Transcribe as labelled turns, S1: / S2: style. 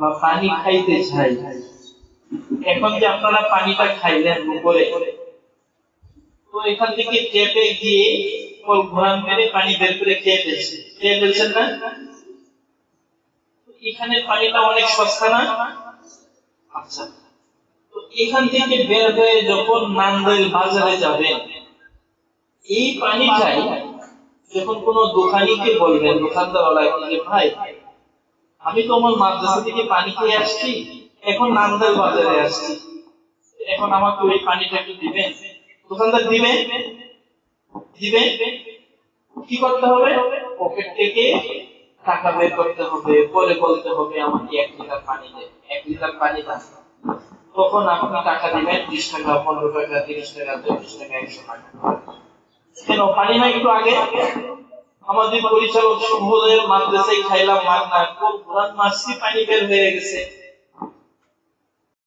S1: বা পানি খাইতে চাই। এখন যে আপনারা পানিটা খাইলেন উপরে তো এখান থেকে টেপে গিয়ে কল ঘোরান মেরে পানি বের করে খেয়ে ফেলছে। খেয়ে ফেলছেন না? এখানে পানিটা অনেক সস্তা না? আচ্ছা। তো এখান থেকে বের হয়ে যখন নান্দের বাজারে যাবেন, এই পানিটাই যখন কোন দোকানিকে বলবেন দোকানদারওয়ালাকে যে ভাই আমি তো আমার মাদ্রাসা থেকে পানি খেয়ে আসছি, এখন নান্দার বাজারে আসছি। এখন আমাকে ওই পানিটা একটু দিবেন। দোকানদার দিবে? দিবে? কি করতে হবে? পকেট থেকে টাকা বের করতে হবে, পরে বলতে হবে আমাকে এক লিটার পানি দে এক লিটার পানি দাও তখন আপনি টাকা দিবেন, বিশ টাকা, পনেরো টাকা, তিরিশ টাকা, চল্লিশ টাকা, একশো টাকা। কেন, পানি না একটু আগে? আমাদের পরিচালক শুভদের মাদ্রাসায় খাইলাম মাগনা কোরআন মাসি পানি বের হয়ে গেছে?